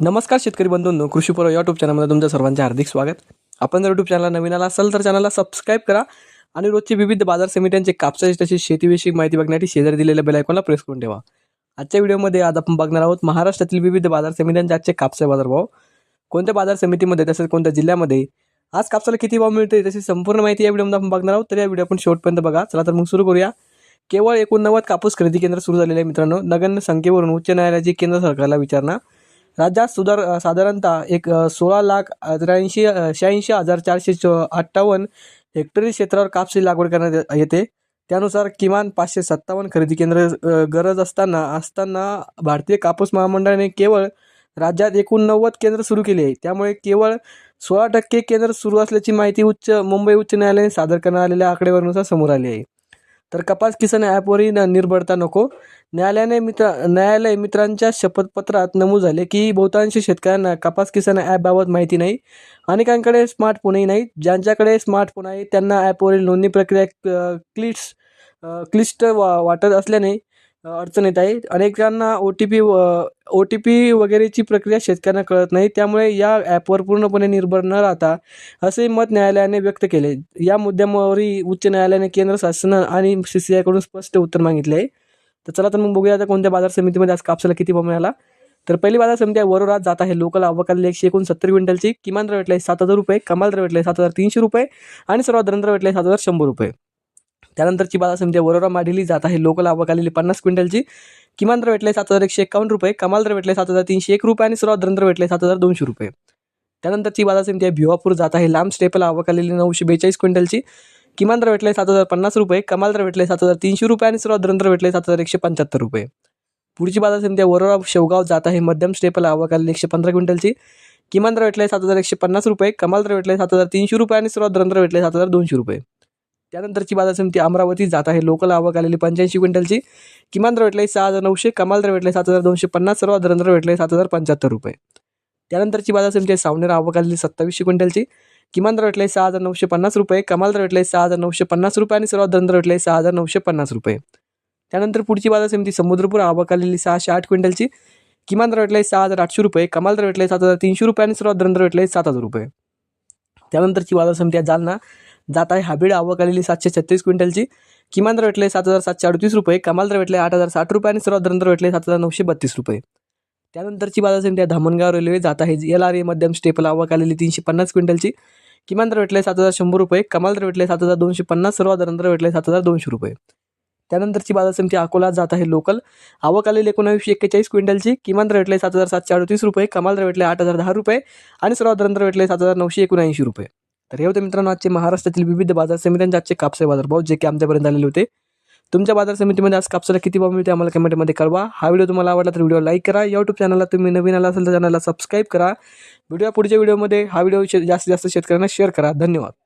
नमस्कार शेतकरी बंधूंनो कृषी पूर्व यूट्यूब चॅनलमध्ये तुमच्या सर्वांचे हार्दिक स्वागत. आपण जर यूट्यूब चॅनलला नवीन आला असाल तर चॅनलला सबस्क्राईब करा आणि रोजची विविध बाजार समित्यांचे कापसाची तशी शेतीविषयी माहिती बघण्यासाठी शेजारी दिलेल्या बेल प्रेस करून ठेवा. आजच्या व्हिडिओमध्ये आज आपण बघणार आहोत महाराष्ट्रातील विविध बाजार समित्यांचे आजचे कापसा बाजारभाव. कोणत्या बाजार समितीमध्ये तसेच कोणत्या जिल्ह्यामध्ये आज कापसाला किती भाव मिळते तशी संपूर्ण माहिती या व्हिडिओमध्ये आपण बघणार आहोत. तर या व्हिडिओ आपण शेवटपर्यंत बघा. चला तर मग सुरू करूया. केवळ एकोणनव्वद कापूस खरेदी केंद्र सुरू झालेले आहे मित्रांनो. नगण्य संख्येवरून उच्च न्यायालयाची केंद्र सरकारला विचारणा. राज्यात सुधार साधारणतः एक सोळा लाख त्र्याऐंशी शहाऐंशी हजार चारशे चो अठ्ठावन्न हेक्टरी क्षेत्रावर कापसी लागवड करण्यात येते. त्यानुसार किमान पाचशे सत्तावन्न खरेदी केंद्र गरज असताना असताना भारतीय कापूस महामंडळाने केवळ राज्यात एकूण नव्वद केंद्र सुरू केले आहे त्यामुळे केवळ सोळा टक्के केंद्र सुरू असल्याची माहिती उच्च मुंबई उच्च न्यायालयाने सादर करण्यात आलेल्या आकडेवारीनुसार समोर आली आहे. तर कपास किसान ॲपवरही न- निर्भरता नको. न्यायालयाने मित्र न्यायालय मित्रांच्या शपथपत्रात नमूद झाले की बहुतांश शेतकऱ्यांना कपास किसान ॲपबाबत माहिती नाही. अनेकांकडे स्मार्टफोनही नाहीत ज्यांच्याकडे स्मार्टफोन आहे त्यांना ॲपवरील नोंदणी प्रक्रिया क्लिट्स क्लिष्ट वा वाटत असल्याने अडचण येत आहे. अनेकांना O T P O T P वगैरेची प्रक्रिया शेतकऱ्यांना कळत नाही. त्यामुळे या ॲपवर पूर्णपणे निर्भर न राहता असे मत न्यायालयाने व्यक्त केले. या मुद्द्यावरही उच्च न्यायालयाने केंद्र शासन आणि सी सी आयकडून स्पष्ट उत्तर मागितले. आहे तर चला तर मग बघूया आता कोणत्या बाजार समितीमध्ये आज कापसाला किती भाव मिळाला तर पहिली बाजार समिती आहे वरोरात जात आहे. लोकल आवकाली एकशे एकोणसत्तर क्विंटलची. किमान दर भेटले सात हजार रुपये कमाल दर भेटले सात हजार तीनशे रुपये आणि सर्वात दर भेटले सात हजार शंभर रुपये. त्यानंतरची बाजार म्हणजे समिती वरोरा माढिली जात आहे. लोकल आवक आलेली पन्नास क्विंटलची. किमान दर भेटले सात हजार एकशे एकावन्न रुपये. कमाल दर भेटले सात हजार तीनशे एक रुपये आणि सर्वात दर भेटले सात हजार दोनशे रुपये. त्यानंतरची बाजार समिती आहे म्हणजे भिवापूर जात आहे. लांब स्टेपल आवक आलेली नऊशे बेचाळीस क्विंटलची. किमान दर भेटले सात हजार पन्नास रुपये. कमाल दर भेटले सात हजार तीनशे रुपये आणि सर्वात दर भेटले सात हजार एकशे पंच्याहत्तर रुपये. पुढची बाजार समिती आहे. वरोरा शेवगाव जात आहे. मध्यम स्टेपल आवक आलेली एकशे पंधरा क्विंटलची. किमान दर भेटले सात हजार एकशे पन्नास रुपये. कमाल दर भेटले सात हजार तीनशे रुपये आणि सर्वात दर भेटले सात हजार दोनशे रुपये. त्यानंतरची बाजार समिती अमरावती जात आहे. लोकल आवक आलेली पंच्याऐंशी क्विंटलची. किमान दर भेटले सहा हजार नऊशे कमाल दर भेटले सात हजार दोनशे पन्नास सर्व दर भेटले सात हजार पंच्याहत्तर रुपये. त्यानंतरची बाजार समिती आहे सावनेर आवक आलेली सत्तावीसशे क्विंटलची. किमान दर भेटले सहा हजार नऊशे पन्नास रुपये कमाल दर भेटले सहा हजार नऊशे पन्नास रुपये आणि सर्वात दर भेटले सहा हजार नऊशे पन्नास रुपये. त्यानंतर पुढची बाजार समिती समुद्रपूर आवक आलेली सहाशे आठ क्विंटलची. किमान दर भेटले सहा हजार आठशे रुपये कमाल दर भेटले सात हजार तीनशे रुपये आणि सर्वात दर भेटले सात हजार रुपये. त्यानंतरची बाजार समिती आहे जालना. जात आहे. हाबीड आवक आलेली सातशे छत्तीस क्विंटलची. किमान दर भेटले सात हजार सातशे अडतीस रुपये. कमाल दर भेटले आठ हजार साठ रुपये आणि सर्वात दर भेटले सात हजार नऊशे बत्तीस रुपये. त्यानंतरची बाजार समिती आहे धामणगाव रेल्वे जात आहे. एल आर ए मध्यम स्टेपल आवक आलेली तीनशे पन्नास क्विंटलची. किमान दर भेटले सात हजार शंभर रुपये. कमाल दर भेटले सात हजार दोनशे पन्नास. सर्वात दर भेटले सात हजार दोनशे रुपये. त्यानंतरची बाजार समिती अकोला जात आहे लोकल. आवक आलेली एकोणावीसशे एक्केचाळीस क्विंटलची. किमान दर भेटले सात हजार सातशे अडतीस रुपये. कमाल दर भेटले आठ हजार दहा रुपये. आणि सर्वात दर भेटले सात हजार नऊशे एकोणऐंशी रुपये. तर हे होते मित्रांनो आजचे महाराष्ट्रातील विविध बाजार समित्यांचे आजचे कापसे बाजारभाव जे की आमच्यापर्यंत आलेले होते. तुमच्या बाजार समितीमध्ये आज कापसाला किती भाव मिळते आम्हाला कमेंटमध्ये कळवा. हा व्हिडिओ तुम्हाला आवडला तर व्हिडिओ लाईक करा. यूट्यूब चॅनलला तुम्ही नवीन आला असेल तर चॅनलला सबस्क्राईब करा. व्हिडिओ पुढच्या व्हिडिओमध्ये हा व्हिडिओ जास्तीत जास्त शेतकऱ्यांना शेअर करा. धन्यवाद.